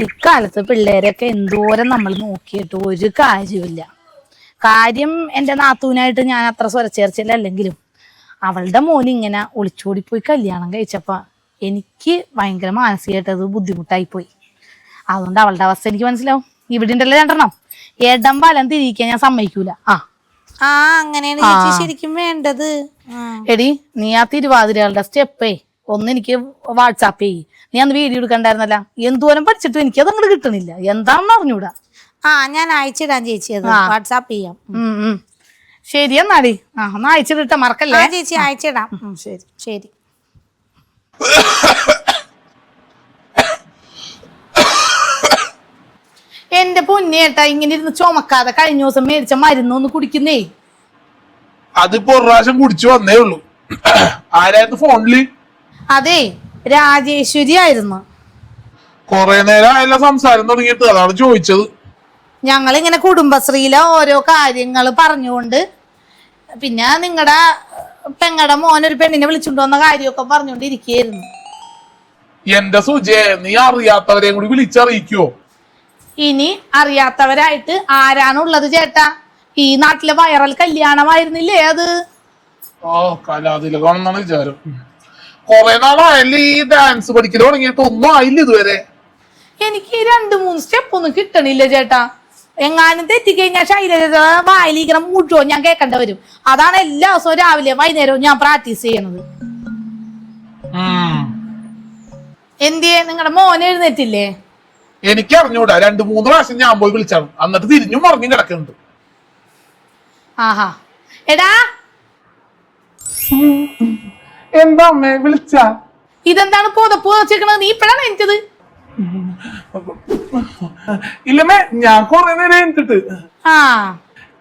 ഇക്കാലത്ത് പിള്ളേരൊക്കെ എന്തോരം നമ്മൾ നോക്കിയിട്ട് ഒരു കാര്യമില്ല കാര്യം എന്റെ നാത്തൂനായിട്ട് ഞാൻ അത്ര സ്വരച്ചേർച്ചയിലല്ലെങ്കിലും അവളുടെ മോൻ ഇങ്ങനെ ഒളിച്ചോടിപ്പോയി കല്യാണം കഴിച്ചപ്പോൾ എനിക്ക് ഭയങ്കര മാനസികമായിട്ട് അത് ബുദ്ധിമുട്ടായിപ്പോയി. അതുകൊണ്ട് അവളുടെ അവസ്ഥ എനിക്ക് മനസ്സിലാവും. ഇവിടെ ഉണ്ടല്ലോ രണ്ടെണ്ണം. ഇടം വലം തിരിക്കാൻ ഞാൻ സമ്മതിക്കൂല. ആ. ആ അങ്ങനെയാണ് ശരിക്കും വേണ്ടത്. എടി നീ ആ തിരുവാതിരകളുടെ സ്റ്റെപ്പേ. ഒന്ന് എനിക്ക് വാട്സാപ്പ് ചെയ്യ്. നീ അന്ന് വീഡിയോ എടുക്കണ്ടായിരുന്നല്ല? എന്തോരം പഠിച്ചിട്ടും എനിക്ക് അതങ്ങോട്ട് കിട്ടണില്ല. എന്താണെന്ന് അറിഞ്ഞൂടാ. ആ ഞാൻ അയച്ചിടാൻ ചേച്ചി അത്. വാട്സാപ്പ് ചെയ്യാം. ശരി എന്നാടി. ആ ഒന്ന് അയച്ചിട്ട് ആ മറക്കല്ലേ ചേച്ചി അയച്ചിടാം. ശരി. ശരി. എന്റെ പൊന്നേട്ടാ ഇങ്ങനെ ഇരുന്ന് ചുമക്കാതെ കഴിഞ്ഞ ദിവസം മേടിച്ച മരുന്നൊന്ന് കുടിക്കുന്നേ. അതിപ്പോ ഒരു പ്രാവശ്യം കുടിച്ചു വന്നേ ഉള്ളൂ. ആരായിരുന്നു ഫോണിൽ? അതെ. രാജേശ്വരി ആയിരുന്നു കൊറേ നേരം ആയല്ല സംസാരം തുടങ്ങിയിട്ട് അതാണ് ചോദിച്ചത്. ഞങ്ങൾ ഇങ്ങനെ കുടുംബശ്രീയിലെ ഓരോ കാര്യങ്ങൾ പറഞ്ഞുകൊണ്ട് പിന്നെ നിങ്ങളുടെ പെങ്ങടെ മോൻ ഒരു പെണ്ണിനെ വിളിച്ചുകൊണ്ട് വന്ന കാര്യമൊക്കെ പറഞ്ഞുകൊണ്ടിരിക്കുകയായിരുന്നു. എന്റെ സുജയെ നീ അറിയാത്തവരെയും കൂടി വിളിച്ചറിയിക്കോ? ഇനി അറിയാത്തവരായിട്ട് ആരാണുള്ളത് ചേട്ടാ? ഈ നാട്ടിലെ വൈറൽ കല്യാണമായിരുന്നില്ലേ അത്? ഓ കലാതിലകാണെന്നാണ് വിചാരം. കൊറേ നാളായല്ലേ ഈ ഡാൻസ് പഠിക്കൽ തുടങ്ങിയിട്ട്. ഒന്നും ആയില്ല ഇതുവരെ. എനിക്ക് ഈ രണ്ട് മൂന്ന് സ്റ്റെപ്പ് ഒന്നും കിട്ടണില്ല ചേട്ടാ. എങ്ങാനും തെറ്റിക്കഴിഞ്ഞാൽ ശൈലജ വായിലിരിക്കണം മുഴുവൻ ഞാൻ കേൾക്കേണ്ട വരും. അതാണ് എല്ലാ ദിവസവും രാവിലെ വൈകുന്നേരവും ഞാൻ പ്രാക്ടീസ് ചെയ്യണത്. എന്തിയെ? നിങ്ങളുടെ മോൻ എഴുന്നേറ്റില്ലേ? എനിക്ക് അറിഞ്ഞൂടാ. രണ്ടു മൂന്ന് പ്രാവശ്യം ഞാൻ പോയി വിളിച്ചാണ് എന്നിട്ട് തിരിഞ്ഞു മറിഞ്ഞു കിടക്കുന്നുണ്ട്. ആഹാ. എടാ. എന്താ അമ്മേ വിളിച്ച? ഇതെന്താണ് പുതപ്പ് വെച്ചേക്കണത്? നീ ഇപ്പഴാണ് എനിച്ചത് ഇല്ലമ്മേ ഞാൻ കൊറേ നേരം എന്നിട്ട് ആ.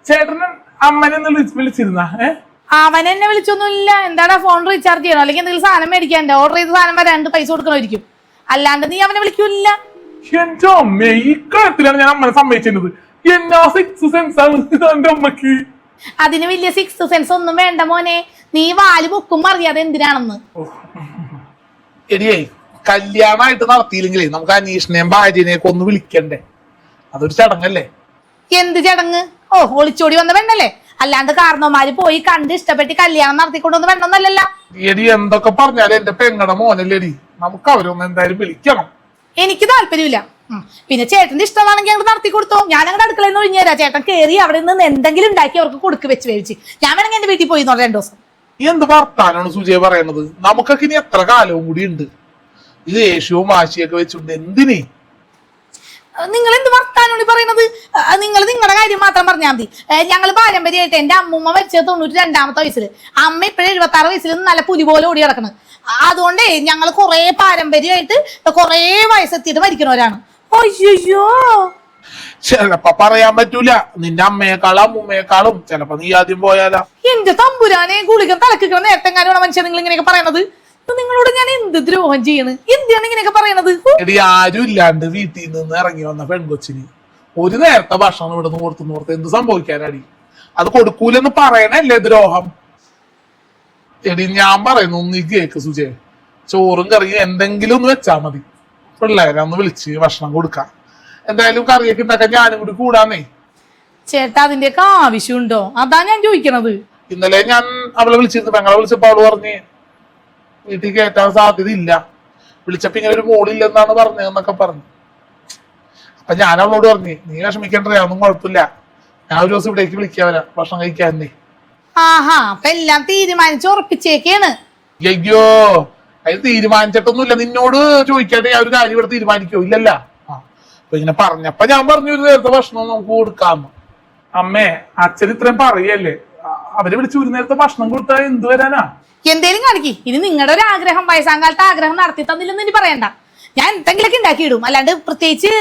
ചേട്ടന് അമ്മനെ വിളിച്ചിരുന്ന ഏ? അവൻ എന്നെ വിളിച്ചൊന്നുമില്ല. എന്താടാ ഫോൺ റീചാർജ് ചെയ്യണോ അല്ലെങ്കിൽ എന്തെങ്കിലും സാധനം മേടിക്കാണ്ട് ഓർഡർ ചെയ്ത സാധനം രണ്ട് പൈസ കൊടുക്കണമായിരിക്കും. അല്ലാണ്ട് നീ അവനെ വിളിക്കൂല എന്റെ അമ്മ ഈ കാര്യത്തിലാണ് ഞാൻ അമ്മനെ സമ്മതിച്ചിരുന്നത്. എന്നാ സിക്സ് സെൻസ് ആണ് എന്റെ അമ്മയ്ക്ക്. അതിന് വലിയ സിക്സ് സെൻസ് ഒന്നും വേണ്ട മോനെ. നീ വാൽ പൊക്കും അറിയാതെ എന്തിനാണെന്ന്? എടിയേ കല്യാണമായിട്ട് നടത്തിയില്ലെങ്കിലേ നമുക്ക് അനീഷിനെയും ഭാര്യനെയൊക്കെ ഒന്ന് വിളിക്കണ്ടേ? അതൊരു ചടങ്ങല്ലേ? എന്ത് ചടങ്ങ്? ഓ ഒളിച്ചോടി വന്ന പെണ്ണല്ലേ? അല്ലാണ്ട് കാരണവന്മാര് പോയി കണ്ട് ഇഷ്ടപ്പെട്ട് കല്യാണം നടത്തിക്കൊണ്ടൊന്ന് പെണ്ണൊന്നല്ലല്ല എടി എന്തൊക്കെ പറഞ്ഞാലും എന്റെ പെങ്ങടെ മോനല്ലേടി നമുക്ക് അവരൊന്ന് എന്തായാലും വിളിക്കണം. എനിക്ക് താല്പര്യമില്ല. പിന്നെ ചേട്ടന്റെ ഇഷ്ടമാണെങ്കിൽ ഞങ്ങൾ നടത്തി കൊടുത്തോ. ഞാൻ ഞങ്ങളുടെ അടുക്കളയിൽ നിന്ന് ഒഴിഞ്ഞു തരാം ചേട്ടൻ കയറി അവിടെ നിന്ന് എന്തെങ്കിലും ഉണ്ടാക്കി അവർക്ക് കൊടുക്ക് വെച്ച് വേവിച്ച്. ഞാൻ വേണമെങ്കിൽ എന്റെ വീട്ടിൽ പോയി നോക്കാം രണ്ടു ദിവസം. എന്ത് വർത്താനാണ് സുജയ പറയുന്നത് നമുക്കൊക്കെ ഇനി എത്ര കാലവും കൂടി ഉണ്ട്? ഇത് യേശുവും വാശിയൊക്കെ വെച്ചുണ്ട് എന്തിനേ? നിങ്ങൾ എന്ത് വർത്താനാണ് പറയുന്നത് നിങ്ങൾ നിങ്ങളുടെ കാര്യം മാത്രം പറഞ്ഞാൽ മതി. ഞങ്ങൾ പാരമ്പര്യമായിട്ട് എന്റെ അമ്മൂമ്മ മരിച്ചത് തൊണ്ണൂറ്റി രണ്ടാമത്തെ വയസ്സിൽ അമ്മ ഇപ്പോഴും എഴുപത്തി ആറ് വയസ്സിൽ നല്ല പുലി പോലെ ഓടി കിടക്കണം അതുകൊണ്ടേ ഞങ്ങൾ കുറെ പാരമ്പര്യമായിട്ട് കുറെ വയസ്സെത്തിയിട്ട് മരിക്കണവരാണ്. അയ്യോ ചിലപ്പോ പറയാൻ പറ്റൂല. നിന്റെ അമ്മയെക്കാളും അമ്മൂമ്മയെക്കാളും ചിലപ്പോ നീ ആദ്യം പോയാലാ. എന്റെ തമ്പുരാനെ ഗുളിക തലക്കിക്കണ നേരത്തെ കാര്യമാണ് മനുഷ്യൻ നിങ്ങൾ ഇങ്ങനെയൊക്കെ പറയണത്? നിങ്ങളോട് ഞാൻ എന്ത് ദ്രോഹം ചെയ്യണ്? എന്തിനാണ് ഇങ്ങനെയൊക്കെ പറയണത്? എടി ആരും ഇല്ലാണ്ട് വീട്ടിൽ നിന്ന് ഇറങ്ങി വന്ന പെൺകൊച്ചിന് ഒരു നേരത്തെ ഭക്ഷണം ഇവിടെ നിന്ന് കൊടുത്തു ഓർത്ത് എന്ത് സംഭവിക്കാനടി? അത് കൊടുക്കൂലെന്ന് പറയണല്ലേ ദ്രോഹം? എടി ഞാൻ പറയുന്നു നീ കേക്ക് സുജയ. ചോറും കറിയും എന്തെങ്കിലും ഒന്ന് വെച്ചാ മതി. പിള്ളേരെ ഒന്ന് വിളിച്ച് ഭക്ഷണം കൊടുക്കാം. എന്തായാലും കറിയൊക്കെ ഉണ്ടാക്കാൻ ഞാനും കൂടി കൂടാന്നേ. ചേട്ടാ അതിന്റെയൊക്കെ ആവശ്യമുണ്ടോ? അതാ ഞാൻ ചോദിക്കണത്. ഇന്നലെ ഞാൻ അവളെ വിളിച്ചിരുന്നു. പെങ്ങളെ വിളിച്ചപ്പോ അവൾ പറഞ്ഞ് വീട്ടിൽ കയറ്റാൻ സാധ്യത ഇല്ല വിളിച്ചപ്പോ ഇങ്ങനെ ഒരു മോളില്ലെന്നാണ് പറഞ്ഞതെന്നൊക്കെ പറഞ്ഞു. അപ്പൊ ഞാൻ അവളോട് പറഞ്ഞു നീ വിഷമിക്കണ്ടേ ഒന്നും കുഴപ്പമില്ല. ഞാൻ ഒരു ദിവസം ഇവിടേക്ക് വിളിക്കാൻ വരാം ഭക്ഷണം കഴിക്കാൻ ആഹാ അപ്പൊ എല്ലാം തീരുമാനിച്ച് ഉറപ്പിച്ചേക്കാണ്. അയ്യോ അത് തീരുമാനിച്ചിട്ടൊന്നുമില്ല. നിന്നോട് ചോദിക്കാതെ ഞാൻ ഒരു കാര്യം ഇവിടെ തീരുമാനിക്കോ? ഇല്ലല്ല. അപ്പൊ ഇങ്ങനെ പറഞ്ഞപ്പോ ഞാൻ പറഞ്ഞു ഒരു നേരത്തെ ഭക്ഷണം നമുക്ക് കൊടുക്കാം. അമ്മേ അച്ഛൻ ഇത്രയും പറയല്ലേ? അവർ വിളിച്ച് ഒരു നേരത്തെ ഭക്ഷണം കൊടുത്താൽ എന്ത് വരാനാ? എന്തേലും കാണിക്കി. ഇനി നിങ്ങളുടെ ഒരു ആഗ്രഹം വയസ്സാം കാലത്ത് ആഗ്രഹം നടത്തി തന്നില്ലെന്ന് ഇനി പറയണ്ട. ഞാൻ എന്തെങ്കിലുമൊക്കെ ഉണ്ടാക്കിയിടും. അല്ലാണ്ട് പ്രത്യേകിച്ച്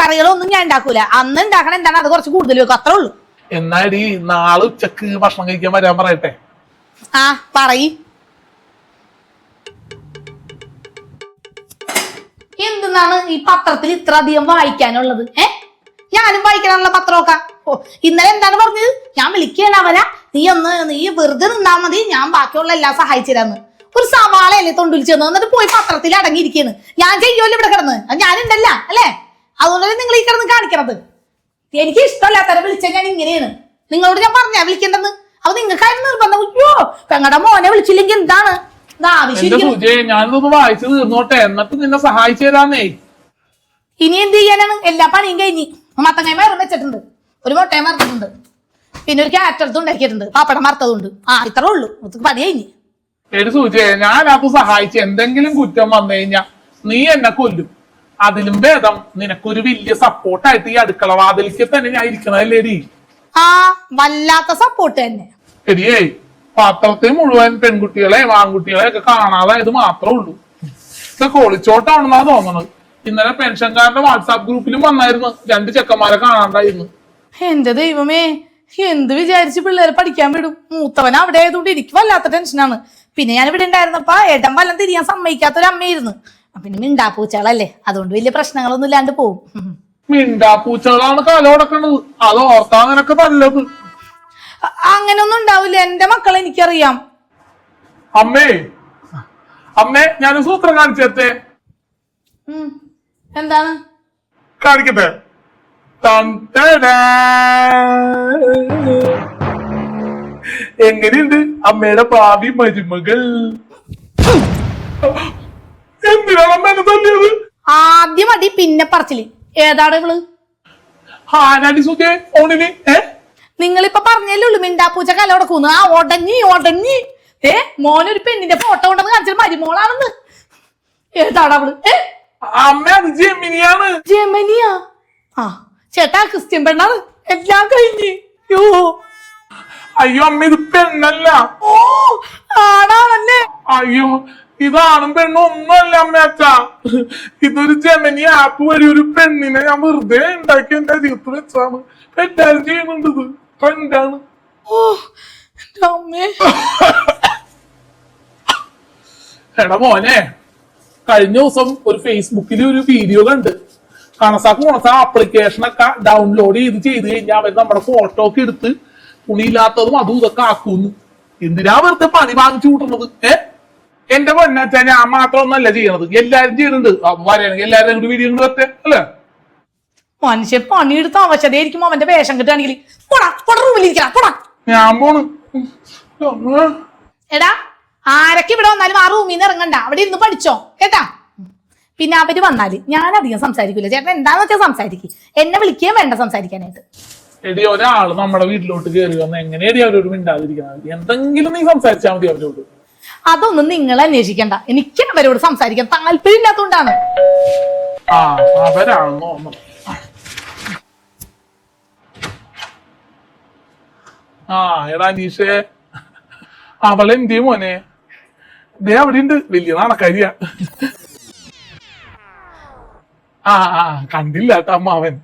കറികളൊന്നും ഞാൻ ഉണ്ടാക്കൂല. അന്ന് ഉണ്ടാക്കണ എന്താണ്? അത് കുറച്ച് കൂടുതൽ വെക്കും. അത്രേ ഉള്ളൂ. എന്നാടി നാളെ ഉച്ചയ്ക്ക് ഭക്ഷണം കഴിക്കാൻ വരാൻ പറയട്ടെ? ആ പറയ്. എന്തെന്നാണ് ഈ പത്രത്തിൽ ഇത്ര അധികം വായിക്കാനുള്ളത്. ഏ? ഞാനും വായിക്കാനുള്ള പത്രമൊക്കെ. ഓ ഇന്നലെ എന്താണ് പറഞ്ഞത്? ഞാൻ വിളിക്കുകയാണ് അവരാ നീ ഒന്ന് നീ വെറുതെ നിന്നാ മതി. ഞാൻ ബാക്കിയുള്ള എല്ലാം സഹായിച്ചിരാന്ന് ഒരു സവാളയല്ലേ തൊണ്ടിൽ ചെന്ന് എന്നിട്ട് പോയി പത്രത്തിൽ അടങ്ങിയിരിക്കുന്നു ഞാൻ ചെയ്യുമല്ലോ ഇവിടെ കിടന്ന്. അത് ഞാനുണ്ടല്ല അല്ലേ? അതുകൊണ്ടല്ലേ നിങ്ങൾ ഈ കിടന്ന് കാണിക്കണത്. എനിക്ക് ഇഷ്ടമല്ലാത്തവരെ വിളിച്ചാൽ ഞാൻ ഇങ്ങനെയാണ്. നിങ്ങളോട് ഞാൻ പറഞ്ഞാ വിളിക്കേണ്ടെന്ന് അപ്പൊ നിങ്ങൾക്കായിരുന്നു നിർബന്ധം. അയ്യോ പെങ്ങടെ മോനെ വിളിച്ചില്ലെങ്കിൽ എന്താണ്? ഞാനിതൊന്ന് വായിച്ചു തീർന്നോട്ടെ. എന്നിട്ട് നിന്നെ സഹായിച്ചു തരാന്നേ. ഇനി എന്ത് ചെയ്യാനാണ്? എല്ലാ പണിയും കഴിഞ്ഞി. മത്തങ്ങ മരം വെച്ചിട്ടുണ്ട്. ഒരു മുട്ടയും മറന്നിട്ടുണ്ട് പിന്നെ ഒരു ക്യാരറ്റ് ഉണ്ടാക്കിയിട്ടുണ്ട്. പാപ്പടം മറത്തതുണ്ട് ആ ഇത്രേ ഉള്ളൂ. പണി കഴിഞ്ഞ്. എടി സൂചയെ ഞാൻ അത് സഹായിച്ച് എന്തെങ്കിലും കുറ്റം വന്നു കഴിഞ്ഞാ നീ എന്നെ കൊല്ലും. അതിലും ഭേദം നിനക്കൊരു വലിയ സപ്പോർട്ടായിട്ട് ഈ അടുക്കള വാതിലേക്ക് തന്നെ ഞാൻ ഇരിക്കണല്ലേ ആ വല്ലാത്ത സപ്പോർട്ട് തന്നെ. എടിയേ പാത്രത്തിൽ മുഴുവൻ പെൺകുട്ടികളെ ആൺകുട്ടികളെ ഒക്കെ കാണാതായത് മാത്രമേ ഉള്ളൂ. ഇതൊക്കെ ഒളിച്ചോട്ടാണെന്നാ തോന്നണത്. ഇന്നലെ പെൻഷൻകാരുടെ വാട്സാപ്പ് ഗ്രൂപ്പിലും വന്നായിരുന്നു. രണ്ട് ചെക്കന്മാരെ കാണാണ്ടായിരുന്നു. എന്റെ ദൈവമേ എന്ത് വിചാരിച്ച് പിള്ളേരെ പഠിക്കാൻ വിടും? മൂത്തവൻ അവിടെ ആയതുകൊണ്ട് എനിക്ക് വല്ലാത്ത ടെൻഷനാണ് പിന്നെ ഞാൻ ഇവിടെ ഉണ്ടായിരുന്നപ്പോ ഏട്ടൻ വല്ലം തിരിയാൻ സമ്മതിക്കാത്ത ഒരു അമ്മയായിരുന്നു. പിന്നെ മിണ്ടാപ്പൂച്ചകളല്ലേ? അതുകൊണ്ട് വലിയ പ്രശ്നങ്ങളൊന്നും ഇല്ലാണ്ട് പോവും. പൂച്ചകളാണ് മിണ്ടാപ്പൂച്ചകളാണ് കലോടക്കണത് അത് ഓർത്താ നിനക്ക് നല്ലത്. അ- അങ്ങനെയൊന്നും ഉണ്ടാവില്ല. എന്റെ മക്കൾ എനിക്കറിയാം. അമ്മേ അമ്മേ ഞാൻ സൂത്രം കാണിച്ചേ. എന്താണ്? കാണിക്കട്ടെ. എങ്ങനെയുണ്ട് അമ്മയുടെ ഭാവി മരുമകൾ? എന്തിനാണ് അമ്മ എന്നെ തല്ലിയത്? ആദ്യം അടി പിന്നെ പറച്ചിൽ. ഏതാണ് ഇവൾ? ഹാനാടി സുഖേ ഓണിന് ഏ? നിങ്ങളിപ്പൊ പറഞ്ഞല്ലേ ഉള്ളു കല കൊടുക്കുന്നു. ആ ഒടഞ്ഞി ഒടഞ്ഞി. ഏ മോനൊരു പെണ്ണിന്റെ ഫോട്ടോ കൊണ്ടെന്ന് കാണിച്ചാൽ മരുമോളാണെന്ന്. ഏതാണ് അവൾ? ജെമിനിയാണ്. ജമനിയാ? ആ ചേട്ടാ ക്രിസ്ത്യൻ പെണ്ണാണ്. എല്ലാം കഴിഞ്ഞ്. യോ. അയ്യോ അമ്മ ഇത് പെണ്ണല്ല. ഓ ആണാണല്ലേ? അയ്യോ ഇതാണും പെണ്ണും ഒന്നുമല്ല അമ്മ അച്ഛാ. ഇതൊരു ജമനി ആപ്പ് വഴി ഒരു പെണ്ണിനെ ഞാൻ വെറുതെ ഉണ്ടാക്കി എന്റെ അരികത്ത് വെച്ചാണ് എല്ലാരും ചെയ്യുന്നുണ്ട് ട്രെൻഡാണ് ഓ എന്റെ അമ്മേ എടാ മോനെ കഴിഞ്ഞ ദിവസം ഒരു ഫേസ്ബുക്കിൽ ഒരു വീഡിയോ കണ്ട്. കണസാക്ക് കണസാ ആപ്ലിക്കേഷൻ ഒക്കെ ഡൗൺലോഡ് ചെയ്ത് ചെയ്ത് കഴിഞ്ഞാൽ അവർ നമ്മുടെ ഫോട്ടോ ഒക്കെ എടുത്ത് തുണിയില്ലാത്തതും അതും ഇതൊക്കെ ആക്കുന്നു. എന്തിനാ വെറുതെ പണി വാങ്ങിച്ചു കൂട്ടുന്നത്? ഏ? എന്റെ പൊന്നച്ചാ ഞാൻ മാത്രം ഒന്നല്ല ചെയ്യണത്. എല്ലാരും ചെയ്യുന്നുണ്ട്. വരണെങ്കിൽ എല്ലാരും വീഡിയോ ഉണ്ട് അല്ലേ? മനുഷ്യ പണിയെടുത്ത അവശതയായിരിക്കും അവന്റെ വേഷം കിട്ടുകയാണെങ്കിൽ. പോടാ പോടാ റൂമിലിരിക്കണം പോടാ. ഞാൻ പോണ്. എടാ ആരൊക്കെ ഇവിടെ വന്നാലും ആ റൂമിൽ നിന്ന് ഇറങ്ങണ്ട. അവിടെ ഇരുന്ന് പഠിച്ചോ കേട്ടാ? പിന്നെ അവർ വന്നാൽ ഞാൻ അധികം സംസാരിക്കൂല. ചേട്ടൻ എന്താന്ന് വെച്ചാൽ സംസാരിക്കും. എന്നെ വിളിക്കുകയും വേണ്ട സംസാരിക്കാനായിട്ട്. എടി ഒരാൾ നമ്മുടെ വീട്ടിലോട്ട് കയറി വന്ന എങ്ങനെയാടി അവരോട് മിണ്ടാതിരിക്കുന്നത് എന്തെങ്കിലും നീ സംസാരിച്ചാൽ മതി അവരോട്. അതൊന്നും നിങ്ങൾ അന്വേഷിക്കണ്ട. എനിക്ക് അവരോട് സംസാരിക്കാൻ താല്പര്യം ആ അവരാണെന്ന് തോന്നുന്നു ആ എടാ അവളെ എന്ത് ചെയ്യും മോനെ? ദേ അവിടെ ഉണ്ട് വലിയ നാണക്കാരിയാ. ആ ആ കണ്ടില്ല കേട്ടോ അമ്മാവൻ.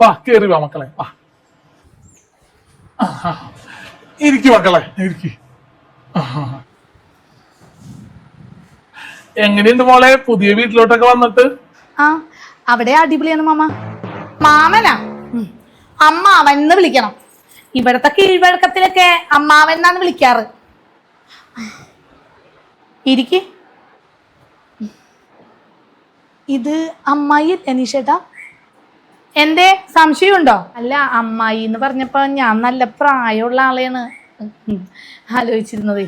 വാ കേറി വാ മക്കളെ വാ. ഇരിക്കു. മക്കളെ ഇരിക്കു. എങ്ങനെയുണ്ട് മോളെ? പുതിയ വീട്ടിലോട്ടൊക്കെ വന്നിട്ട്? ആ അവിടെ അടിപൊളിയാണ് മാമ. മാമനാ? അമ്മ എന്ന് വിളിക്കണം. ഇവിടത്തെ കീഴ്വഴക്കത്തിലൊക്കെ അമ്മാവൻ എന്നാണ് വിളിക്കാറ്. ഇരിക്ക്. ഇത് അമ്മായി അനീഷേട്ടാ? എന്തേ സംശയമുണ്ടോ? അല്ല അമ്മായി എന്ന് പറഞ്ഞപ്പോ ഞാൻ നല്ല പ്രായമുള്ള ആളെയാണ്. ആലോചിച്ചിരുന്നത്.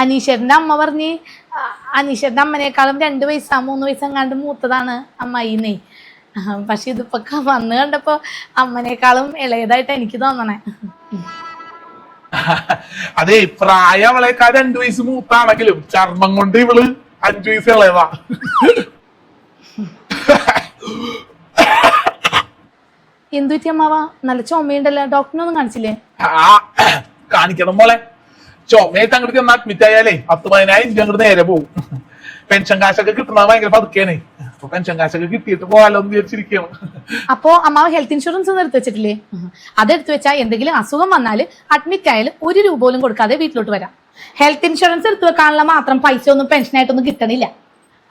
അനീഷേട്ടന്റെ അമ്മ പറഞ്ഞ് അനീഷേട്ടന്റെ അമ്മനേക്കാളും രണ്ട് വയസ്സാ മൂന്ന് വയസ്സെങ്ങാണ്ട് മൂത്തതാണ് അമ്മായിന്നേ. പക്ഷെ ഇതിപ്പോ വന്നു കണ്ടപ്പോ അമ്മനേക്കാളും ഇളയതായിട്ട് എനിക്ക് തോന്നണേ. അതെ പ്രായം അവളേക്കാൾ രണ്ടു വയസ്സ് മൂത്താണെങ്കിലും ചർമ്മം കൊണ്ട് ഇവൾ അഞ്ചു വയസ്സ് ഇളയതാ. എന്തുറ്റിയമ്മാവാ അമ്മാവാ? നല്ല ചുമയുണ്ടല്ലോ. ഡോക്ടറിനൊന്നും കാണിച്ചില്ലേ? ആ കാണിക്കണം മോളെ. ചുമയായിട്ട് അങ്ങോട്ട് അഡ്മിറ്റ് ആയാലേ പത്ത് പതിനായിരം അങ്ങോട്ട് നേരെ പോകും പെൻഷൻ കാശൊക്കെ കിട്ടുന്നത് ഭയങ്കര പതുക്കേനെ പെൻഷൻ കാശൊക്കെ കിട്ടിയിട്ട് പോകാലോ എന്ന് അപ്പോ അമ്മാവ് ഹെൽത്ത് ഇൻഷുറൻസ് എടുത്ത് വെച്ചിട്ടില്ലേ? അതെടുത്തു വെച്ചാൽ എന്തെങ്കിലും അസുഖം വന്നാൽ അഡ്മിറ്റ് ആയാലും ഒരു രൂപ പോലും കൊടുക്കാതെ വീട്ടിലോട്ട് വരാം. ഹെൽത്ത് ഇൻഷുറൻസ് എടുത്തു വെക്കാനുള്ള മാത്രം പൈസ ഒന്നും പെൻഷനായിട്ടൊന്നും കിട്ടണില്ല.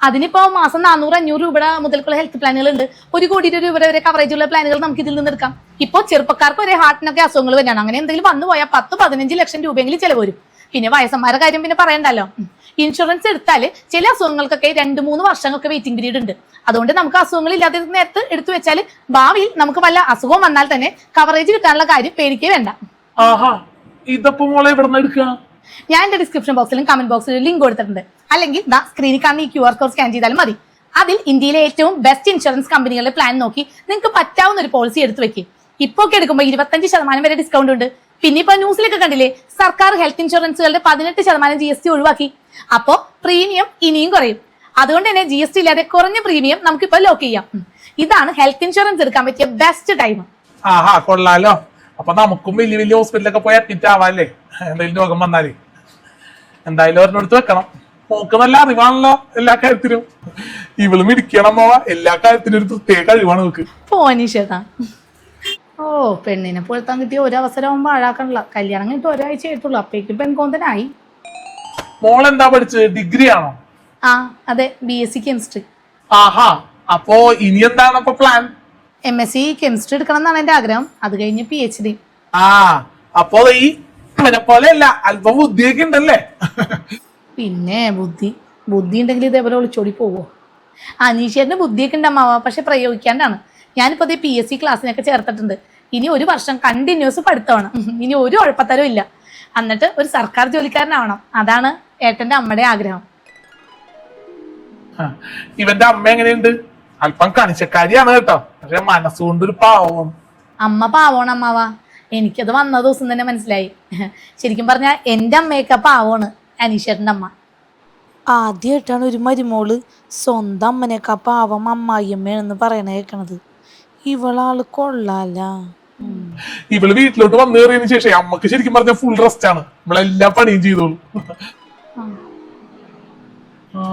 അതിനിപ്പോ മാസം നാനൂറ് അഞ്ഞൂറ് രൂപ മുതൽക്കുള്ള ഹെൽത്ത് പ്ലാനുകൾ ഉണ്ട്. ഒരു കോടി രൂപ വരെ കവറേജ് ഉള്ള പ്ലാനുകൾ നമുക്ക് ഇതിൽ നിന്ന് എടുക്കാം. ഇപ്പോൾ ചെറുപ്പക്കാർക്ക് ഒരേ ഹാർട്ടിനൊക്കെ അസുഖങ്ങൾ വരികയാണ്. അങ്ങനെ എന്തെങ്കിലും വന്നു പോയാൽ പത്ത് പതിനഞ്ച് ലക്ഷം രൂപയെങ്കിലും ചിലവ് വരും. പിന്നെ വയസ്സന്മാരുടെ കാര്യം പിന്നെ പറയണ്ടല്ലോ. ഇൻഷുറൻസ് എടുത്താൽ ചില അസുഖങ്ങൾക്കൊക്കെ രണ്ട് മൂന്ന് വർഷങ്ങൾക്ക് വെയിറ്റിംഗ് പീരീഡ് ഉണ്ട്. അതുകൊണ്ട് നമുക്ക് അസുഖങ്ങൾ ഇല്ലാത്ത നേരത്ത് എടുത്തു വെച്ചാൽ ഭാവിയിൽ നമുക്ക് വല്ല അസുഖം വന്നാൽ തന്നെ കവറേജ് കിട്ടാനുള്ള കാര്യം പേടിക്കേ വേണ്ട. ആഹാ ഇതപ്പോ മോളെ ഇവിടെ എടുക്കുക ഞാൻ എന്റെ ഡിസ്ക്രിപ്ഷൻ ബോക്സിലും കമന്റ് ബോക്സിലും ലിങ്ക് കൊടുത്തിട്ടുണ്ട്. അല്ലെങ്കിൽ ദാ സ്ക്രീനിൽ കാണുന്ന ഈ ക്യു ആർ കോഡ് സ്കാൻ ചെയ്താലും മതി. അതിൽ ഇന്ത്യയിലെ ഏറ്റവും ബെസ്റ്റ് ഇൻഷുറൻസ് കമ്പനികളുടെ പ്ലാൻ നോക്കി നിങ്ങൾക്ക് പറ്റാവുന്ന ഒരു പോളിസി എടുത്തു വെക്കും. ഇപ്പോ ഒക്കെ എടുക്കുമ്പോൾ ഇരുപത്തഞ്ച് ശതമാനം വരെ ഡിസ്കൗണ്ട് ഉണ്ട്. പിന്നെ ഇപ്പൊ ന്യൂസിലൊക്കെ കണ്ടില്ലേ? സർക്കാർ ഹെൽത്ത് ഇൻഷുറൻസുകളുടെ പതിനെട്ട് ശതമാനം ജി എസ് ടി ഒഴിവാക്കി. അപ്പോ പ്രീമിയം ഇനിയും കുറയും. അതുകൊണ്ട് തന്നെ ജി എസ് ടി ഇല്ലാതെ കുറഞ്ഞ പ്രീമിയം നമുക്ക് നമുക്കിപ്പോ ലോക്ക് ചെയ്യാം. ഇതാണ് ഹെൽത്ത് ഇൻഷുറൻസ് എടുക്കാൻ പറ്റിയ ബെസ്റ്റ് ടൈം ആഹാ കൊള്ളാലോ. അപ്പൊ നമുക്കും വലിയ വലിയ ഹോസ്പിറ്റലൊക്കെ പോയി അഡ്മിറ്റ് ആവാല്ലേ? എന്തെങ്കിലും രോഗം വന്നാലേ. എന്തായാലും ഒരെണ്ണടുത്ത് വെക്കണം. മോക്ക് നല്ല അറിവാണല്ലോ എല്ലാ കാര്യത്തിനും. ഇവൾ മിടിക്കണം എല്ലാ കാര്യത്തിനും ഒരു പ്രത്യേക കഴിവാണ് നോക്ക് പോനീഷേട്ടാ ഓ പെണ്ണിനെ പുലർത്താൻ കിട്ടിയ ഒരു അവസരവും പാഴാക്കണില്ല കല്യാണം കഴിഞ്ഞിട്ട് ഒരാഴ്ച ആയിട്ടുള്ളൂ. അപ്പേക്കും പെൺകോന്തനായി മോളെന്താ പഠിച്ചത്? ഡിഗ്രി ആണോ? ആ അതെ ബി എസ് സി കെമിസ്ട്രി ആഹാ അപ്പോ ഇനി എന്താണ് അപ്പൊ plan M S C chemistry എടുക്കണം എന്നാണ് എന്റെ ആഗ്രഹം. അത് കഴിഞ്ഞ് പി എച്ച് ഡി ആ അപ്പോ ഈ അവനെ പോലെ അല്ല അല്പം ബുദ്ധിയൊക്കെ ഉണ്ടല്ലേ? പിന്നെ ബുദ്ധി. ബുദ്ധി ഉണ്ടെങ്കിൽ ഇതേപോലെ ഒളിച്ചോടി പോവോ. അനീഷേറിന് ബുദ്ധിയൊക്കെ ഉണ്ട് അമ്മാവ പക്ഷെ പ്രയോഗിക്കാണ്ടാണ്. ഞാനിപ്പോൾ അതേ പി എസ് സി ക്ലാസ്സിനൊക്കെ ചേർത്തിട്ടുണ്ട്. ഇനി ഒരു വർഷം കണ്ടിന്യൂസ് പഠിത്തമാണ്. ഇനി ഒരു ഉഴപ്പത്തരവും ഇല്ല. എന്നിട്ട് ഒരു സർക്കാർ ജോലിക്കാരനാവണം. അതാണ് ഏട്ടന്റെ അമ്മയുടെ ആഗ്രഹം. ഇവന്റെ അമ്മ എങ്ങനെയുണ്ട്? അല്പം കണിച്ചക്കാരിയാണ് കേട്ടോ. പക്ഷെ മനസ്സുകൊണ്ട് ഒരു പാവം. അമ്മ പാവമാണ് അമ്മാവ. എനിക്കത് വന്ന ദിവസം തന്നെ മനസ്സിലായി. ശരിക്കും പറഞ്ഞാൽ എന്റെ അമ്മയൊക്കെ പാവമാണ്. അനീഷേട്ടന്റെ അമ്മ. ആദ്യമായിട്ടാണ് ഒരു മരുമോൾ സ്വന്തം അമ്മനേക്കാ പാവം അമ്മായിയമ്മയാണെന്ന് പറയണ കേൾക്കണത് ഇവളാൾ കൊള്ളാല. ഇവൾ വീട്ടിലോട്ട് വന്നു കയറിയതിനു ശേഷം അമ്മയ്ക്ക് ശരിക്കും പറഞ്ഞ ഫുൾ റെസ്റ്റ് ആണ്. ഇവളെല്ലാ പണിയും ചെയ്തോളൂ. ആ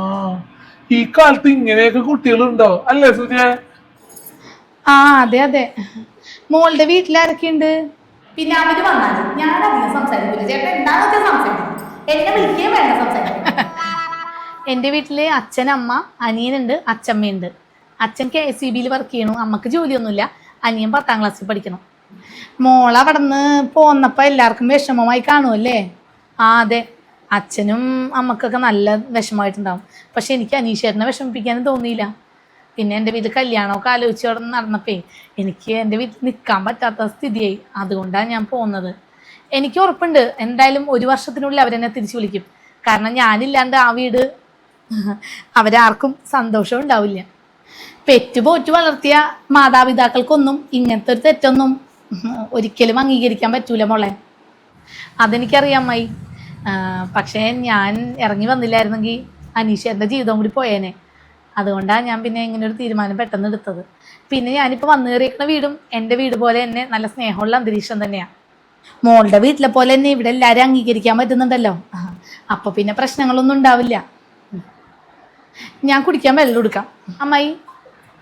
ഈ കാലത്ത് ഇങ്ങനെയൊക്കെ കുട്ടികളുണ്ടോ? അല്ലേ സൂര്യ ആ അതെ അതെ. മോളുടെ വീട്ടിൽ ആരൊക്കെയുണ്ട്? പിന്നെ അവർ വന്നാലും ഞാൻ അധികം സംസാരിക്കില്ല ചേട്ടൻ എന്താണെന്നൊക്കെ സംസാരിക്കും. എന്നെ വിളിക്കുകയും വേണ്ട സംസാരിക്കും എന്റെ വീട്ടിൽ അച്ഛൻ അമ്മ അനിയനുണ്ട് അച്ഛമ്മയുണ്ട്. അച്ഛൻ കെ എസ് സി ബിയിൽ വർക്ക് ചെയ്യണു. അമ്മയ്ക്ക് ജോലിയൊന്നുമില്ല. അനിയൻ പത്താം ക്ലാസ്സിൽ പഠിക്കണം. മോൾ അവിടെ നിന്ന് പോന്നപ്പോൾ എല്ലാവർക്കും വിഷമമായി കാണുമല്ലേ ആ അതെ. അച്ഛനും അമ്മക്കൊക്കെ നല്ല വിഷമമായിട്ടുണ്ടാവും. പക്ഷെ എനിക്ക് അനീഷേട്ടനെ വിഷമിപ്പിക്കാനും തോന്നിയില്ല. പിന്നെ എന്റെ വീട്ടിൽ കല്യാണമൊക്കെ ആലോചിച്ച് അവിടെ നടന്നപ്പോൾ എനിക്ക് എന്റെ വീട്ടിൽ നിൽക്കാൻ പറ്റാത്ത സ്ഥിതിയായി. അതുകൊണ്ടാണ് ഞാൻ പോകുന്നത് എനിക്ക് ഉറപ്പുണ്ട്. എന്തായാലും ഒരു വർഷത്തിനുള്ളിൽ അവരെന്നെ തിരിച്ചു വിളിക്കും. കാരണം ഞാനില്ലാണ്ട് ആ വീട് അവരാർക്കും സന്തോഷം ഉണ്ടാവില്ല. പെറ്റു പോറ്റു വളർത്തിയ മാതാപിതാക്കൾക്കൊന്നും ഇങ്ങനത്തെ ഒരു തെറ്റൊന്നും ഒരിക്കലും അംഗീകരിക്കാൻ പറ്റൂല മോളെ. അതെനിക്കറിയാം ആ, പക്ഷേ ഞാൻ ഇറങ്ങി വന്നില്ലായിരുന്നെങ്കിൽ അനീഷ എന്റെ ജീവിതം കൂടി പോയേനെ. അതുകൊണ്ടാണ് ഞാൻ പിന്നെ ഇങ്ങനെ ഒരു തീരുമാനം പെട്ടെന്ന് എടുത്തത്. പിന്നെ ഞാനിപ്പോൾ വന്നു കയറിയിരിക്കുന്ന വീടും എന്റെ വീട് പോലെ തന്നെ നല്ല സ്നേഹമുള്ള അന്തരീക്ഷം തന്നെയാണ് മോളുടെ വീട്ടിലെ പോലെ തന്നെ ഇവിടെ എല്ലാവരും അംഗീകരിക്കാൻ പറ്റുന്നുണ്ടല്ലോ. അപ്പോൾ പിന്നെ പ്രശ്നങ്ങളൊന്നും ഉണ്ടാവില്ല. ഞാൻ കുടിക്കാൻ വെള്ളം കൊടുക്കാം അമ്മായി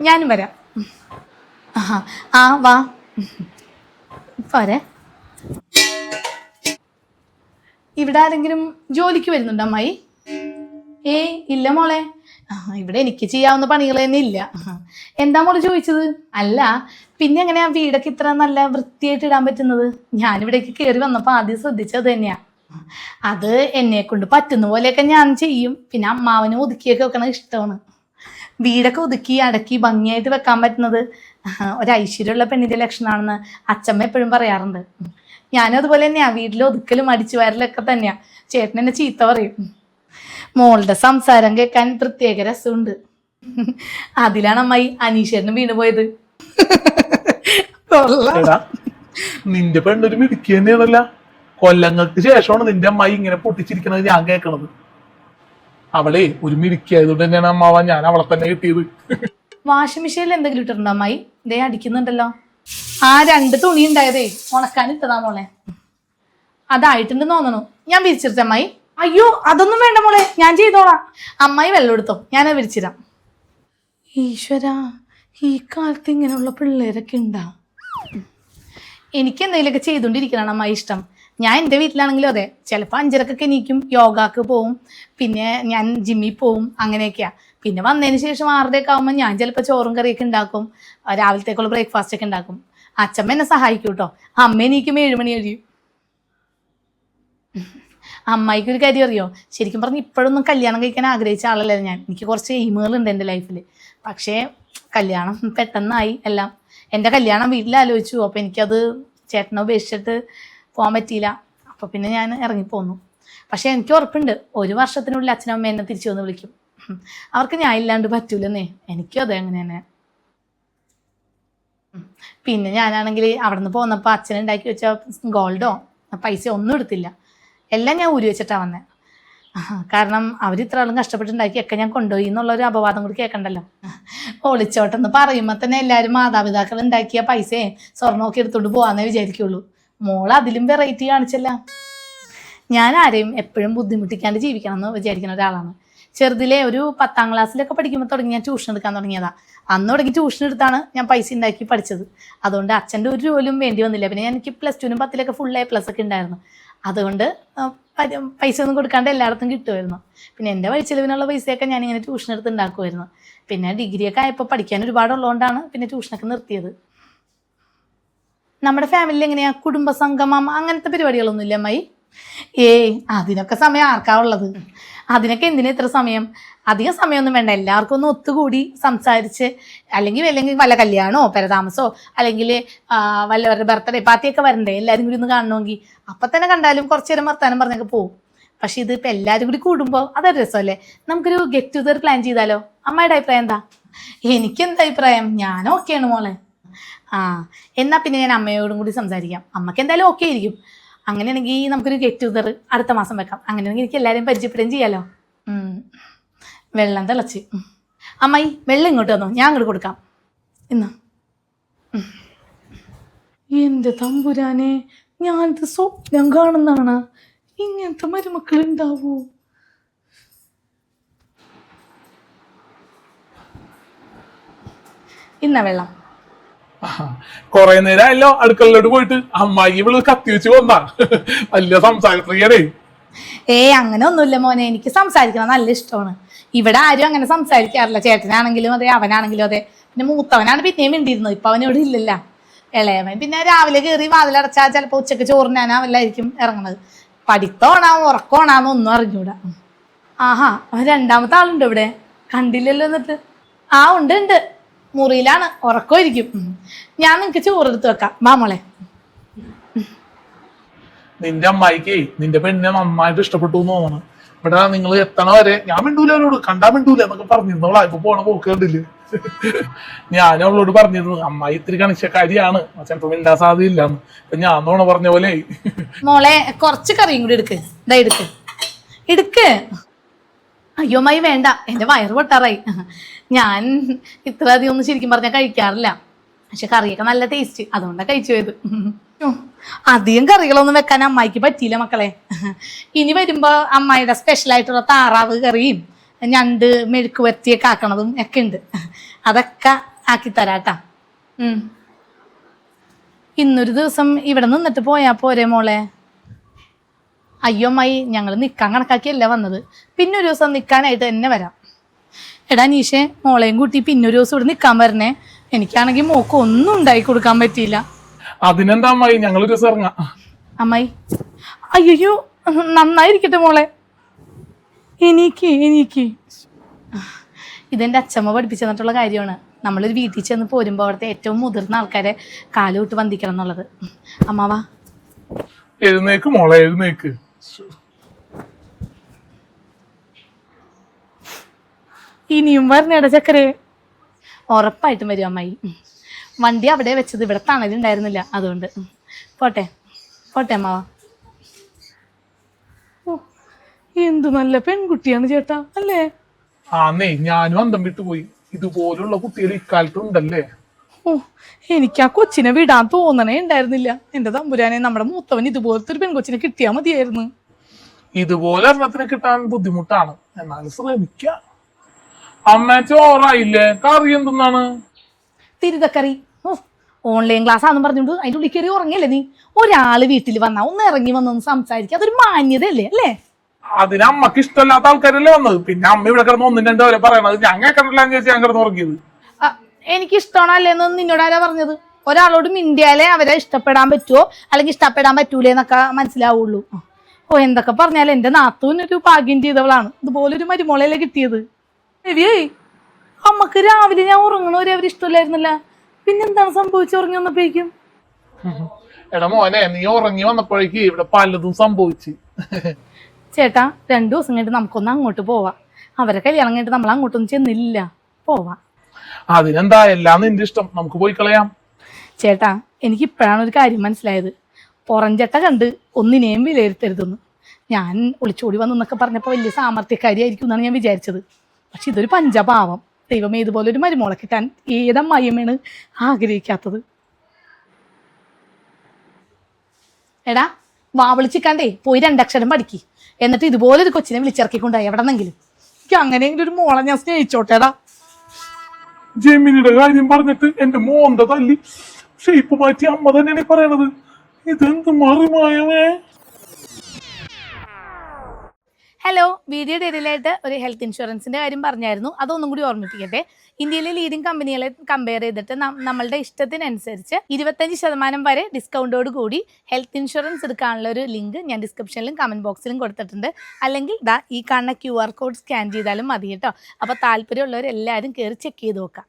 ഞാനും വരാം. ആ, വാ. പോരെ. ഇവിടെ ആരെങ്കിലും ജോലിക്ക് വരുന്നുണ്ടോ അമ്മായി? ഏ ഇല്ല മോളെ. ഇവിടെ എനിക്ക് ചെയ്യാവുന്ന പണികൾ തന്നെ ഇല്ല. എന്താ മോൾ ചോദിച്ചത്? അല്ല പിന്നെ എങ്ങനെയാ വീടൊക്കെ ഇത്ര നല്ല വൃത്തിയായിട്ട് ഇടാൻ പറ്റുന്നത്? ഞാനിവിടേക്ക് കയറി വന്നപ്പോൾ ആദ്യം ശ്രദ്ധിച്ചത് തന്നെയാ. അത് എന്നെ കൊണ്ട് പറ്റുന്ന പോലെയൊക്കെ ഞാൻ ചെയ്യും. പിന്നെ അമ്മാവനെ ഒതുക്കിയൊക്കെ വെക്കണത് ഇഷ്ടമാണ്. വീടൊക്കെ ഒതുക്കി അടക്കി ഭംഗിയായിട്ട് വെക്കാൻ പറ്റുന്നത്. ഒരു ഐശ്വര്യമുള്ള പെണ്ണിന്റെ ലക്ഷണമാണെന്ന് അച്ഛമ്മ എപ്പോഴും പറയാറുണ്ട്. ഞാനും അതുപോലെ തന്നെയാ. വീട്ടിൽ ഒതുക്കലും അടിച്ചു വരലൊക്കെ തന്നെയാ. ചേട്ടൻ എന്നെ ചീത്ത പറയും. മോളുടെ സംസാരം കേൾക്കാൻ പ്രത്യേക രസമുണ്ട്. അതിലാണ് അമ്മായി അനീശ്വരന് വീണ് പോയത്. നിന്റെ പെണ്ണൊരു മിടുക്കി തന്നെയാണല്ല. കൊല്ലങ്ങൾക്ക് ശേഷമാണ് നിന്റെ അമ്മായി ഇങ്ങനെ പൊട്ടിച്ചിരിക്കണത് ഞാൻ കേൾക്കണത് അവളെ ഒരു മിടുക്കിയായതുകൊണ്ട് തന്നെയാണ് അമ്മാവ ഞാൻ അവളെ തന്നെ കിട്ടിയത്. വാഷിംഗ് മെഷീനിൽ എന്തെങ്കിലും ഇട്ടിട്ടുണ്ടോ അമ്മായി? ദേ അടിക്കുന്നുണ്ടല്ലോ. ആ രണ്ട് തുണി ഉണ്ടായതേ ഉണക്കാൻ ഇട്ടതാ മോളെ. അതായിട്ടുണ്ടെന്ന് തോന്നണു. ഞാൻ വിരിച്ചിരുത്ത അമ്മായി? അയ്യോ അതൊന്നും വേണ്ട മോളെ ഞാൻ ചെയ്തോളാം. അമ്മായി വെള്ളം എടുത്തോ ഞാനത് വിരിച്ചിരാം ഈശ്വര ഈ കാലത്ത് ഇങ്ങനെയുള്ള പിള്ളേരൊക്കെ ഉണ്ടാ. എനിക്ക് എന്തെങ്കിലുമൊക്കെ ചെയ്തുകൊണ്ടിരിക്കണം അമ്മായി ഇഷ്ടം. ഞാൻ എന്റെ വീട്ടിലാണെങ്കിലും അതെ. ചിലപ്പോൾ അഞ്ചരക്കൊക്കെ എണീക്കും യോഗാക്ക് പോവും പിന്നെ ഞാൻ ജിമ്മിൽ പോവും അങ്ങനെയൊക്കെയാണ് പിന്നെ വന്നതിന് ശേഷം ആറരയൊക്കെ ആകുമ്പോൾ ഞാൻ ചിലപ്പോൾ ചോറും കറിയൊക്കെ ഉണ്ടാക്കും രാവിലത്തേക്കുള്ള ബ്രേക്ക്ഫാസ്റ്റ് ഒക്കെ ഉണ്ടാക്കും അച്ഛമ്മ എന്നെ സഹായിക്കും കേട്ടോ അമ്മ എനിക്കും ഏഴുമണി കഴിയും. അമ്മായിക്ക് കാര്യം അറിയോ? ശരിക്കും പറഞ്ഞ് ഇപ്പോഴൊന്നും കല്യാണം കഴിക്കാൻ ആഗ്രഹിച്ച ആളല്ല ഞാൻ. എനിക്ക് കുറച്ച് എയിമുകളുണ്ട് എന്റെ ലൈഫിൽ പക്ഷേ കല്യാണം പെട്ടെന്നായി എല്ലാം. എന്റെ കല്യാണം വീട്ടിൽ ആലോചിച്ചു അപ്പോൾ എനിക്കത് ചേട്ടനെ ഉപേക്ഷിച്ചിട്ട് പോകാൻ പറ്റിയില്ല. അപ്പോൾ പിന്നെ ഞാൻ ഇറങ്ങിപ്പോന്നു പക്ഷേ എനിക്ക് ഉറപ്പുണ്ട്. ഒരു വർഷത്തിനുള്ളിൽ അച്ഛനും അമ്മ എന്നെ തിരിച്ചു വന്ന് വിളിക്കും. അവർക്ക് ഞാൻ ഇല്ലാണ്ട് പറ്റൂലെന്നേ. എനിക്കും അതെ അങ്ങനെ തന്നെ. പിന്നെ ഞാനാണെങ്കിൽ അവിടെ നിന്ന് പോന്നപ്പോൾ അച്ഛൻ ഉണ്ടാക്കി വെച്ച ഗോൾഡോ പൈസ ഒന്നും എടുത്തില്ല. എല്ലാം ഞാൻ ഊരി വെച്ചിട്ടാണ് വന്നത് കാരണം അവർ ഇത്ര ആളും കഷ്ടപ്പെട്ടുണ്ടാക്കിയൊക്കെ ഞാൻ കൊണ്ടുപോയി എന്നുള്ള ഒരു അപവാദം കൂടി കേൾക്കണ്ടല്ലോ ഒളിച്ചോട്ടെന്ന് പറയുമ്പോൾ തന്നെ എല്ലാവരും മാതാപിതാക്കൾ ഉണ്ടാക്കിയ പൈസയെ സ്വർണമൊക്കെ എടുത്തോണ്ട് പോകാമെന്നേ വിചാരിക്കുള്ളൂ. മോൾ അതിലും വെറൈറ്റി കാണിച്ചല്ല. ഞാൻ ആരെയും എപ്പോഴും ബുദ്ധിമുട്ടിക്കാണ്ട് ജീവിക്കണം എന്ന് വിചാരിക്കുന്ന ഒരാളാണ്. ചെറുതിലെ ഒരു പത്താം ക്ലാസ്സിലൊക്കെ പഠിക്കുമ്പോൾ തുടങ്ങി ഞാൻ ട്യൂഷൻ എടുക്കാൻ തുടങ്ങിയതാ. അന്ന് തുടങ്ങി ട്യൂഷൻ എടുത്താണ് ഞാൻ പൈസ ഉണ്ടാക്കി പഠിച്ചത്. അതുകൊണ്ട് അച്ഛന്റെ ഒരു ജോലിയും വേണ്ടി വന്നില്ല. പിന്നെ എനിക്ക് പ്ലസ് ടുവിനും പത്തിലൊക്കെ ഫുൾ എ പ്ലസ് ഒക്കെ ഉണ്ടായിരുന്നു. അതുകൊണ്ട് പൈസ ഒന്നും കൊടുക്കാണ്ട് എല്ലായിടത്തും കിട്ടുമായിരുന്നു. പിന്നെ എന്റെ വഴിച്ചെലവിനുള്ള പൈസയൊക്കെ ഞാനിങ്ങനെ ട്യൂഷൻ എടുത്ത് ഉണ്ടാക്കുമായിരുന്നു. പിന്നെ ഡിഗ്രിയൊക്കെ ആയപ്പോൾ പഠിക്കാൻ ഒരുപാടുള്ളതുകൊണ്ടാണ് പിന്നെ ട്യൂഷനൊക്കെ നിർത്തിയത്. നമ്മുടെ ഫാമിലിയിൽ എങ്ങനെയാ? കുടുംബസംഗമം അങ്ങനത്തെ പരിപാടികളൊന്നും ഇല്ല അമ്മായി. ഏയ് അതിനൊക്കെ സമയം ആർക്കാ ഉള്ളത്? അതിനൊക്കെ എന്തിനാ ഇത്ര സമയം? അധികം സമയമൊന്നും വേണ്ട. എല്ലാവർക്കും ഒന്ന് ഒത്തുകൂടി സംസാരിച്ച് അല്ലെങ്കിൽ അല്ലെങ്കിൽ വല്ല കല്യാണമോ പരതാമസമോ അല്ലെങ്കിൽ വല്ലവരുടെ ബർത്ത്ഡേ പാർട്ടിയൊക്കെ വരണ്ടേ? എല്ലാവരും കൂടി ഒന്ന് കാണണമെങ്കിൽ. അപ്പം തന്നെ കണ്ടാലും കുറച്ച് നേരം വർത്താനം പറഞ്ഞൊക്കെ പോകും പക്ഷെ ഇത് ഇപ്പം എല്ലാവരും കൂടി കൂടുമ്പോൾ അതൊരു രസമല്ലേ? നമുക്കൊരു ഗെറ്റ് ടുഗദർ പ്ലാൻ ചെയ്താലോ? അമ്മയുടെ അഭിപ്രായം എന്താ? എനിക്കെന്താ അഭിപ്രായം? ഞാൻ ഓക്കെയാണ് മോളെ. ആ എന്നാ പിന്നെ ഞാൻ അമ്മയോടും കൂടി സംസാരിക്കാം. അമ്മയ്ക്ക് എന്തായാലും ഓക്കെ ആയിരിക്കും. അങ്ങനെയാണെങ്കിൽ നമുക്കൊരു ഗെറ്റ് ടുഗദർ അടുത്ത മാസം വെക്കാം. അങ്ങനെയാണെങ്കിൽ എനിക്ക് എല്ലാവരെയും പരിചയപ്പെടുകയും ചെയ്യാലോ. വെള്ളം തിളച്ച്. അമ്മായി വെള്ളം ഇങ്ങോട്ട് വന്നു ഞാൻ അങ്ങോട്ട് കൊടുക്കാം. ഇന്ന്. എന്റെ തമ്പുരാനെ ഞാനിത് സ്വപ്നം കാണുന്നതാണ്. ഇങ്ങനത്തെ മരുമക്കൾ ഉണ്ടാവൂ ഇന്ന വെള്ളം. കൊറേ നേരം അല്ല അടുക്കളയിലോട്ട് പോയിട്ട്. അമ്മായി ഇവൾ കത്തി വെച്ച് വന്നാ വലിയ സംസാരപ്രിയടേ ഏ അങ്ങനെ ഒന്നുമില്ല മോനെ. എനിക്ക് സംസാരിക്കണം നല്ല ഇഷ്ടമാണ്. ഇവിടെ ആരും അങ്ങനെ സംസാരിക്കാറില്ല. ചേട്ടനാണെങ്കിലും അതെ അവനാണെങ്കിലും അതെ. പിന്നെ മൂത്തവനാണ് പിന്നെയും മിണ്ടിയിരുന്നത്. ഇപ്പൊ അവനിവിടെ ഇല്ലല്ല. ഇളയവൻ പിന്നെ രാവിലെ കയറി വാതിലടച്ചാൽ ചിലപ്പോൾ ഉച്ചയ്ക്ക് ചോറിനാനാവല്ലായിരിക്കും ഇറങ്ങുന്നത്. പഠിത്തമാണോ ഉറക്കമാണോ ഒന്നും അറിഞ്ഞൂടാ. ആഹാ അവൻ രണ്ടാമത്തെ ആളുണ്ട് ഇവിടെ? കണ്ടില്ലല്ലോ എന്നിട്ട്. ആ ഉണ്ട് ഉണ്ട്. മുറിയിലാണ്. ഉറക്കമായിരിക്കും. ഞാൻ നിനക്ക് ചോറ് എടുത്ത് വെക്കാം. വാ മോളെ. നിന്റെ അമ്മായിക്ക് നിന്റെ പെണ്ണിനെ നന്നായിട്ട് ഇഷ്ടപ്പെട്ടു എന്ന് തോന്നണം. ഇവിടെ നിങ്ങൾ എത്തണ വരെ ഞാൻ മിണ്ടൂല അവരോട് കണ്ടാ മിണ്ടൂല എന്നൊക്കെ പറഞ്ഞിരുന്നോളാ ഇപ്പൊ പോണ പോക്ക് കണ്ടില്ല? ഞാൻ അവളോട് പറഞ്ഞിരുന്നു അമ്മായി ഇത്തിരി കണിശക്കാരിയാണ്. ചിലപ്പോ മിണ്ടാൻ സാധ്യതയില്ലാന്ന്. ഇപ്പൊ ഞാൻ തോണ പറഞ്ഞ പോലെ മോളെ കുറച്ച് കറിയും കൂടി എടുക്ക്. ഇതാ എടുക്ക്. എടുക്ക്. അയ്യോ മൈ വേണ്ട. എന്റെ വയറ് പൊട്ടാറായി. ഞാൻ ഇത്ര അധികം ഒന്നും ശരിക്കും പറഞ്ഞാൽ കഴിക്കാറില്ല. പക്ഷെ കറിയൊക്കെ നല്ല ടേസ്റ്റ് അതുകൊണ്ടാണ് കഴിച്ചു പോയത്. അധികം കറികളൊന്നും വെക്കാൻ അമ്മായിക്ക് പറ്റിയില്ല മക്കളെ. ഇനി വരുമ്പോൾ അമ്മായിയുടെ സ്പെഷ്യൽ ആയിട്ടുള്ള താറാവ് കറിയും ഞണ്ട് മെഴുക്ക് വരത്തിയൊക്കെ ആക്കണതും ഒക്കെ ഉണ്ട്. അതൊക്കെ ആക്കി തരാട്ടാ. ഇന്നൊരു ദിവസം ഇവിടെ നിന്നിട്ട് പോയാ പോരെ മോളെ? അയ്യോ അമ്മായി ഞങ്ങൾ നിൽക്കാൻ കണക്കാക്കിയല്ല വന്നത്? പിന്നെ ഒരു ദിവസം നിൽക്കാനായിട്ട് തന്നെ വരാം. എടാ നീഷേ മോളെയും കൂട്ടി പിന്നെ ഒരു ദിവസം ഇവിടെ നിൽക്കാൻ വരണേ. എനിക്കാണെങ്കിൽ മോക്ക് ഒന്നും ഉണ്ടാക്കി കൊടുക്കാൻ പറ്റിയില്ല. അതിനെന്താ അമ്മായി? ഞങ്ങൾ ഒരു ദിവസം ഇറങ്ങാം. അമ്മായി അയ്യോ നന്നായിരിക്കട്ടെ മോളെ. എനിക്ക് എനിക്ക് ഇതെന്റെ അച്ഛമ്മ പഠിപ്പിച്ചു തന്നിട്ടുള്ള കാര്യമാണ്. നമ്മളൊരു വീട്ടിൽ ചെന്ന് പോരുമ്പോൾ അവിടുത്തെ ഏറ്റവും മുതിർന്ന ആൾക്കാരെ കാലുവിട്ട് വന്ദിക്കണം എന്നുള്ളത്. അമ്മാവാ. എഴുന്നേക്ക് മോളെ എഴുന്നേക്ക്. ഇനിയും വരണേടാ ചക്കരെ. ഉറപ്പായിട്ടും വരും അമ്മായി. വണ്ടി അവിടെ വെച്ചത് ഇവിടെ തണലുണ്ടായിരുന്നില്ല അതുകൊണ്ട്. പോട്ടെ പോട്ടെ അമ്മാവ. എന്തു നല്ല പെൺകുട്ടിയാണ് ചേട്ടാ അല്ലേ? ആന്നേ ഞാനും അന്തം വിട്ടുപോയി. ഇതുപോലുള്ള കുട്ടികൾ ഇക്കാലത്ത് ഉണ്ടല്ലേ ഓ എനിക്ക് ആ കൊച്ചിനെ വിടാൻ തോന്നണേ ഉണ്ടായിരുന്നില്ല. എന്റെ തമ്പുരാനെ നമ്മുടെ മൂത്തവൻ ഇതുപോലത്തെ ഒരു പെൺകൊച്ചിനെ കിട്ടിയാൽ മതിയായിരുന്നു. ഇതുപോലെ എണ്ണത്തിന് കിട്ടാൻ ബുദ്ധിമുട്ടാണ്. എന്നാലും ശ്രമിക്ക. അമ്മ ചോറായില്ലേ? കറി എന്തെന്നാണ്? തിരുതക്കറി. ഓൺലൈൻ ക്ലാസ് ആണെന്ന് പറഞ്ഞുകൊണ്ട് അതിന്റെ ഉള്ളിൽ കയറി ഉറങ്ങിയല്ലേ നീ? ഒരാൾ വീട്ടിൽ വന്നാ ഒന്ന് ഇറങ്ങി വന്നൊന്ന് സംസാരിക്കുക അതൊരു മാന്യതയല്ലേ അല്ലേ? അതിന് അമ്മയ്ക്ക് ഇഷ്ടമല്ലാത്ത ആൾക്കാരല്ലേ വന്നത്. പിന്നെ അമ്മ ഇവിടെ കിടന്ന് ഒന്നും രണ്ടു വരെ പറയണത് ഞാൻ കേൾക്കണില്ലാന്ന് ചോദിച്ചാൽ ഞാൻ കിടന്ന് ഉറങ്ങിയത്. ആ, എനിക്ക് ഇഷ്ടമാണോ അല്ലേന്ന് നിന്നോട് ആരാ പറഞ്ഞത്? ഒരാളോട് മിണ്ടിയാലേ അവരെ ഇഷ്ടപ്പെടാൻ പറ്റുമോ അല്ലെങ്കിൽ ഇഷ്ടപ്പെടാൻ പറ്റൂലേ എന്നൊക്കെ മനസ്സിലാവുള്ളൂ ഓ എന്തൊക്കെ പറഞ്ഞാലും എന്റെ നാത്തൂനൊരു ഭാഗ്യം ചെയ്തവളാണ്. ഇതുപോലെ ഇതുപോലൊരു മരുമോളയല്ലേ കിട്ടിയത്? രവിയേ അമ്മയ്ക്ക് രാവിലെ ഞാൻ ഉറങ്ങണവരെ അവർ ഇഷ്ടമല്ലായിരുന്നല്ല. പിന്നെന്താണ് സംഭവിച്ചു ഉറങ്ങി വന്നപ്പോഴേക്കും? എടാ മോനെ നീ ഉറങ്ങി വന്നപ്പോഴേക്ക് ഇവിടെ പലതും സംഭവിച്ചു. ചേട്ടാ രണ്ടു ദിവസം കഴിഞ്ഞിട്ട് നമുക്കൊന്ന് അങ്ങോട്ട് പോവാം. അവരെ കല്യാണം കഴിഞ്ഞിട്ട് നമ്മൾ അങ്ങോട്ടൊന്നും ചെന്നില്ല. പോവാം. അതിനെന്താ എല്ലാം നിന്റെ ഇഷ്ടം. നമുക്ക് പോയി കളയാം. ചേട്ടാ എനിക്ക് ഇപ്പോഴാണ് ഒരു കാര്യം മനസ്സിലായത്. പുറഞ്ചട്ട കണ്ട് ഒന്നിനെയും വിലയിരുത്തരുതെന്ന്. ഞാൻ ഒളിച്ചോടി വന്നു എന്നൊക്കെ പറഞ്ഞപ്പോൾ വലിയ സാമർത്ഥ്യക്കാരിയായിരിക്കും എന്നാണ് ഞാൻ വിചാരിച്ചത്. പക്ഷെ ഇതൊരു പഞ്ചപാവം. ദൈവമേ ഇതുപോലെ ഒരു മരുമോളെ കിട്ടാൻ ഏതമ്മയമാണ് ആഗ്രഹിക്കാത്തത്. എടാ വാ വിളിച്ചിക്കാണ്ടേ പോയി രണ്ടക്ഷരം പഠിക്ക്. എന്നിട്ട് ഇതുപോലെ ഒരു കൊച്ചിനെ വിളിച്ചിറക്കിക്കൊണ്ടായി എവിടെന്നെങ്കിലും. എനിക്ക് അങ്ങനെയെങ്കിലും ഒരു മോളെ ഞാൻ സ്നേഹിച്ചോട്ടേടാ. ജെമിനിയുടെ കാര്യം പറഞ്ഞിട്ട് എന്റെ മോന്റെ തല്ലി ഷേപ്പ് മാറ്റി അമ്മ തന്നെയാണ് പറയണത്. ഇതെന്ത് മറിമായമേ? ഹലോ വീഡിയോയുടെ ഇടയിലായിട്ട് ഒരു ഹെൽത്ത് ഇൻഷുറൻസിന്റെ കാര്യം പറഞ്ഞായിരുന്നു. അതൊന്നും കൂടി ഓർമ്മിപ്പിക്കട്ടെ. ഇന്ത്യയിലെ ലീഡിംഗ് കമ്പനികളെ കമ്പയർ ചെയ്തിട്ട് നമ്മളുടെ ഇഷ്ടത്തിനനുസരിച്ച് ഇരുപത്തഞ്ച് ശതമാനം വരെ ഡിസ്കൗണ്ടോട് കൂടി ഹെൽത്ത് ഇൻഷുറൻസ് എടുക്കാനുള്ള ഒരു ലിങ്ക് ഞാൻ ഡിസ്ക്രിപ്ഷനിലും കമന്റ് ബോക്സിലും കൊടുത്തിട്ടുണ്ട്. അല്ലെങ്കിൽ ദാ ഈ കാണുന്ന ക്യു ആർ കോഡ് സ്കാൻ ചെയ്താലും മതി കേട്ടോ. അപ്പോൾ താല്പര്യമുള്ളവർ എല്ലാവരും കയറി ചെക്ക് ചെയ്ത് നോക്കാം.